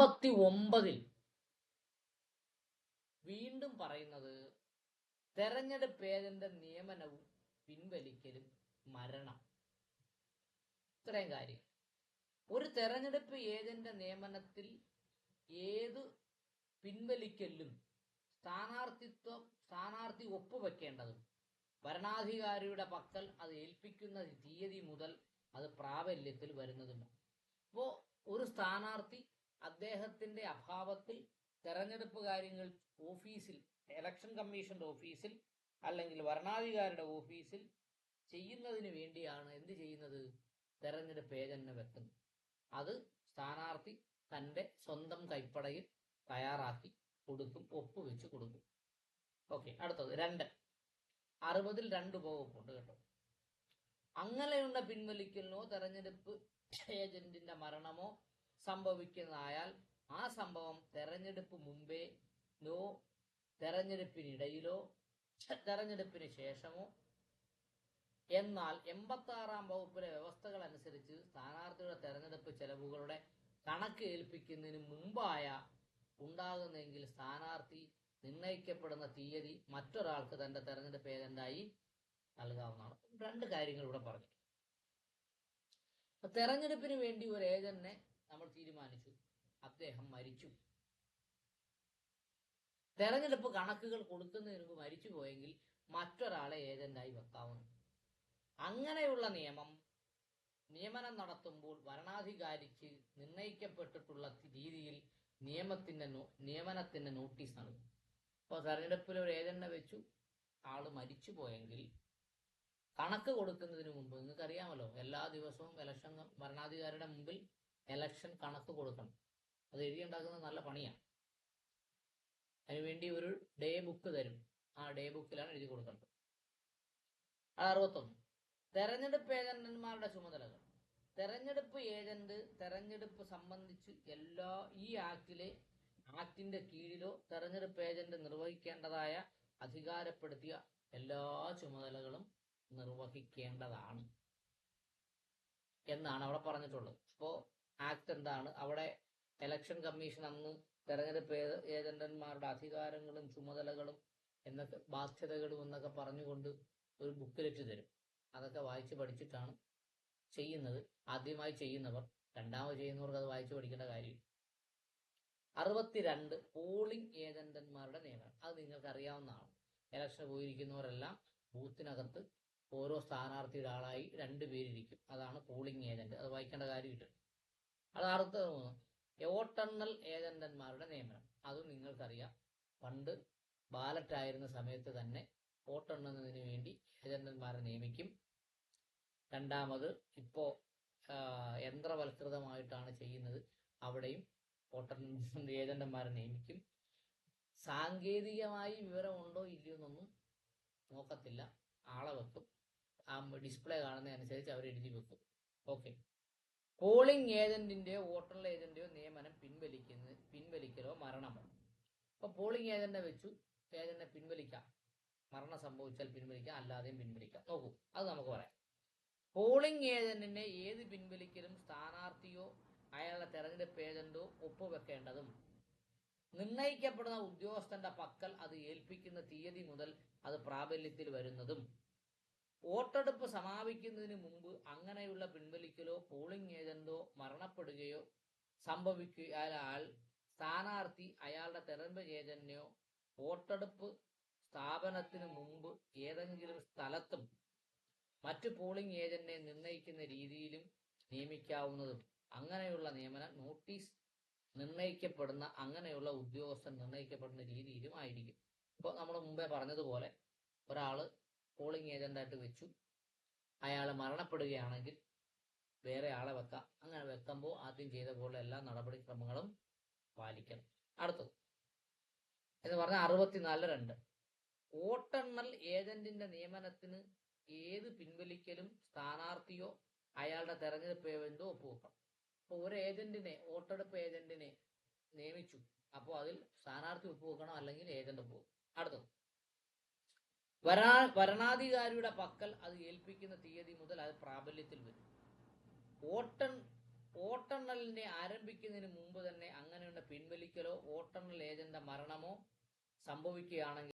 അമ്പത്തി ഒമ്പതിൽ വീണ്ടും പറയുന്നത് തെരഞ്ഞെടുപ്പ് ഏജന്റ് നിയമനവും പിൻവലിക്കലും മരണം. ഇത്രയും കാര്യം. ഒരു തെരഞ്ഞെടുപ്പ് ഏജന്റ് നിയമനത്തിൽ ഏത് പിൻവലിക്കലും സ്ഥാനാർത്ഥിത്വം സ്ഥാനാർത്ഥി ഒപ്പുവെക്കേണ്ടതും ഭരണാധികാരിയുടെ പക്കൽ അത് ഏൽപ്പിക്കുന്ന തീയതി മുതൽ അത് പ്രാബല്യത്തിൽ വരുന്നതുമാണ്. അപ്പോ ഒരു സ്ഥാനാർത്ഥി അദ്ദേഹത്തിന്റെ അഭാവത്തിൽ തെരഞ്ഞെടുപ്പ് കാര്യങ്ങൾ ഓഫീസിൽ ഇലക്ഷൻ കമ്മീഷന്റെ ഓഫീസിൽ അല്ലെങ്കിൽ വരണാധികാരിയുടെ ഓഫീസിൽ ചെയ്യുന്നതിന് വേണ്ടിയാണ് എന്ത് ചെയ്യുന്നത്? തെരഞ്ഞെടുപ്പ് ഏജന്റിനെ വെക്കുന്നത് അത് സ്ഥാനാർത്ഥി തന്റെ സ്വന്തം കൈപ്പടയിൽ തയ്യാറാക്കി കൊടുക്കും ഒപ്പുവെച്ച് കൊടുക്കും. ഓക്കെ അടുത്തത് രണ്ട്. അറുപതിൽ രണ്ട് വകുപ്പുണ്ട് കേട്ടോ. അങ്ങനെയുള്ള പിൻവലിക്കലിനോ തെരഞ്ഞെടുപ്പ് ഏജന്റിന്റെ മരണമോ സംഭവിക്കുന്നതായാൽ ആ സംഭവം തെരഞ്ഞെടുപ്പ് മുമ്പേ നോ തെരഞ്ഞെടുപ്പിനിടയിലോ തെരഞ്ഞെടുപ്പിന് ശേഷമോ എന്നാൽ എൺപത്തി ആറാം വകുപ്പിലെ വ്യവസ്ഥകൾ അനുസരിച്ച് സ്ഥാനാർത്ഥിയുടെ തെരഞ്ഞെടുപ്പ് ചെലവുകളുടെ കണക്ക് ഏൽപ്പിക്കുന്നതിന് മുമ്പായ ഉണ്ടാകുന്നെങ്കിൽ സ്ഥാനാർത്ഥി നിർണയിക്കപ്പെടുന്ന തീയതി മറ്റൊരാൾക്ക് തന്റെ തെരഞ്ഞെടുപ്പ് ഏജന്റായി നൽകാവുന്നതാണ്. രണ്ട് കാര്യങ്ങൾ ഇവിടെ പറഞ്ഞു തെരഞ്ഞെടുപ്പിന് വേണ്ടി ഒരു ഏജന്റിനെ നമ്മൾ തീരുമാനിച്ചു. അദ്ദേഹം മരിച്ചു. തെരഞ്ഞെടുപ്പ് കണക്കുകൾ കൊടുക്കുന്നതിന് മരിച്ചു പോയെങ്കിൽ മറ്റൊരാളെ ഏജന്റായി വെക്കാവുന്നു. അങ്ങനെയുള്ള നിയമം നിയമനം നടത്തുമ്പോൾ ഭരണാധികാരിക്ക് നിർണയിക്കപ്പെട്ടിട്ടുള്ള രീതിയിൽ നിയമത്തിന്റെ നിയമനത്തിന്റെ നോട്ടീസ് നൽകും. അപ്പോൾ തെരഞ്ഞെടുപ്പിൽ ഒരു ഏജന്റിനെ വെച്ചു ആൾ മരിച്ചു പോയെങ്കിൽ കണക്ക് കൊടുക്കുന്നതിന് മുമ്പ് നിങ്ങൾക്കറിയാമല്ലോ എല്ലാ ദിവസവും ഇലക്ഷൻ ഭരണാധികാരിയുടെ മുമ്പിൽ ഇലക്ഷൻ കണക്ക് കൊടുക്കണം. അത് എഴുതിയുണ്ടാക്കുന്നത് നല്ല പണിയാണ് അതിനുവേണ്ടി ഒരു ഡേ ബുക്ക് തരും. ആ ഡേ ബുക്കിലാണ് എഴുതി കൊടുക്കേണ്ടത്. അറുപത്തൊന്ന്. തെരഞ്ഞെടുപ്പ് ഏജന്റന്മാരുടെ ചുമതലകൾ. തെരഞ്ഞെടുപ്പ് ഏജന്റ് തെരഞ്ഞെടുപ്പ് സംബന്ധിച്ച് എല്ലാ ഈ ആക്ടിലെ ആക്ടിന്റെ കീഴിലോ തെരഞ്ഞെടുപ്പ് ഏജന്റ് നിർവഹിക്കേണ്ടതായ അധികാരപ്പെടുത്തിയ എല്ലാ ചുമതലകളും നിർവഹിക്കേണ്ടതാണ്. എന്നാണ് അവിടെ പറഞ്ഞിട്ടുള്ളത്. അപ്പോ ആക്ട് എന്താണ്? അവിടെ ഇലക്ഷൻ കമ്മീഷൻ അന്ന് തെരഞ്ഞെടുപ്പ് ഏജന്റന്മാരുടെ അധികാരങ്ങളും ചുമതലകളും എന്നൊക്കെ ബാധ്യതകളും എന്നൊക്കെ പറഞ്ഞുകൊണ്ട് ഒരു ബുക്കിലെറ്റ് തരും. അതൊക്കെ വായിച്ചു പഠിച്ചിട്ടാണ് ചെയ്യുന്നത്. ആദ്യമായി ചെയ്യുന്നവർ രണ്ടാമത് ചെയ്യുന്നവർക്ക് അത് വായിച്ചു പഠിക്കേണ്ട കാര്യം. അറുപത്തിരണ്ട് പോളിംഗ് ഏജന്റന്മാരുടെ നിയമനം. അത് നിങ്ങൾക്ക് അറിയാവുന്നതാണ് ഇലക്ഷൻ പോയിരിക്കുന്നവരെല്ലാം ബൂത്തിനകത്ത് ഓരോ സ്ഥാനാർത്ഥിയുടെ ആളായി രണ്ട് പേരിരിക്കും അതാണ് പോളിംഗ് ഏജന്റ്. അത് വായിക്കേണ്ട കാര്യമില്ല. അത് അടുത്തത് മൂന്ന് ഏജന്റന്മാരുടെ നിയമനം. അതും നിങ്ങൾക്കറിയാം. പണ്ട് ബാലറ്റ് ആയിരുന്ന സമയത്ത് തന്നെ വോട്ടെണ്ണുന്നതിന് വേണ്ടി ഏജന്റന്മാരെ നിയമിക്കും. രണ്ടാമത് ഇപ്പോ യന്ത്രവൽകൃതമായിട്ടാണ് ചെയ്യുന്നത്. അവിടെയും വോട്ടെണ്ണ ഏജന്റന്മാരെ നിയമിക്കും. സാങ്കേതികമായി വിവരമുണ്ടോ ഇല്ലയോ എന്നൊന്നും നോക്കത്തില്ല. ആളെ വെക്കും. ആ ഡിസ്പ്ലേ കാണുന്നതനുസരിച്ച് അവർ എഴുതി വെക്കും. ഓക്കെ. പോളിംഗ് ഏജന്റിന്റെയോ വോട്ടർ ഏജന്റെയോ നിയമനം പിൻവലിക്കുന്ന പിൻവലിക്കലോ മരണമോ? അപ്പൊ പോളിംഗ് ഏജന്റിനെ വെച്ചു ഏജന്റിനെ പിൻവലിക്കാം. മരണം സംഭവിച്ചാൽ പിൻവലിക്കാം അല്ലാതെയും പിൻവലിക്കാം. നോക്കൂ അത് നമുക്ക് പറയാം. പോളിംഗ് ഏജന്റിനെ ഏത് പിൻവലിക്കലും സ്ഥാനാർത്ഥിയോ അയാളുടെ തെരഞ്ഞെടുപ്പ് ഏജന്റോ ഒപ്പുവെക്കേണ്ടതും. നിർണയിക്കപ്പെടുന്ന ഉദ്യോഗസ്ഥന്റെ പക്കൽ അത് ഏൽപ്പിക്കുന്ന തീയതി മുതൽ അത് പ്രാബല്യത്തിൽ വരുന്നതും. വോട്ടെടുപ്പ് സമാപിക്കുന്നതിന് മുമ്പ് അങ്ങനെയുള്ള പിൻവലിക്കലോ പോളിംഗ് ഏജന്റോ മരണപ്പെടുകയോ സംഭവിക്കുകയാൽ സ്ഥാനാർത്ഥി അയാളുടെ തെരഞ്ഞെടുപ്പ് ഏജന്റിനെയോ വോട്ടെടുപ്പ് സ്ഥാപനത്തിന് മുമ്പ് ഏതെങ്കിലും സ്ഥലത്തും മറ്റു പോളിംഗ് ഏജന്റിനെ നിർണയിക്കുന്ന രീതിയിലും നിയമിക്കാവുന്നതും. അങ്ങനെയുള്ള നിയമനം നോട്ടീസ് നിർണയിക്കപ്പെടുന്ന അങ്ങനെയുള്ള ഉദ്യോഗസ്ഥൻ നിർണയിക്കപ്പെടുന്ന രീതിയിലും ആയിരിക്കും. ഇപ്പോൾ നമ്മൾ മുമ്പേ പറഞ്ഞതുപോലെ ഒരാൾ പോളിംഗ് ഏജന്റായിട്ട് വെച്ചു. അയാൾ മരണപ്പെടുകയാണെങ്കിൽ വേറെ ആളെ വെക്കാം. അങ്ങനെ വെക്കുമ്പോൾ ആദ്യം ചെയ്ത പോലെ എല്ലാ നടപടിക്രമങ്ങളും പാലിക്കണം. അടുത്തത്. എന്ന് പറഞ്ഞാൽ അറുപത്തിനാല് രണ്ട്. വോട്ടെണ്ണൽ ഏജന്റിന്റെ നിയമനത്തിന് ഏത് പിൻവലിക്കലും സ്ഥാനാർത്ഥിയോ അയാളുടെ തെരഞ്ഞെടുപ്പ് ഏജന്റോ ഒപ്പുവെക്കണം. അപ്പോൾ ഒരു ഏജന്റിനെ വോട്ടെടുപ്പ് ഏജന്റിനെ നിയമിച്ചു. അപ്പോൾ അതിൽ സ്ഥാനാർത്ഥി ഒപ്പുവെക്കണം അല്ലെങ്കിൽ ഏജന്റ് ഒപ്പുവെക്കണം അടുത്തത്. വരാ ഭരണാധികാരിയുടെ പക്കൽ അത് ഏൽപ്പിക്കുന്ന തീയതി മുതൽ അത് പ്രാബല്യത്തിൽ വരും. വോട്ടൺ വോട്ടെണ്ണലിനെ ആരംഭിക്കുന്നതിന് മുമ്പ് തന്നെ അങ്ങനെയുള്ള പിൻവലിക്കലോ വോട്ടെണ്ണൽ ഏജന്റിന്റെ മരണമോ സംഭവിക്കുകയാണെങ്കിൽ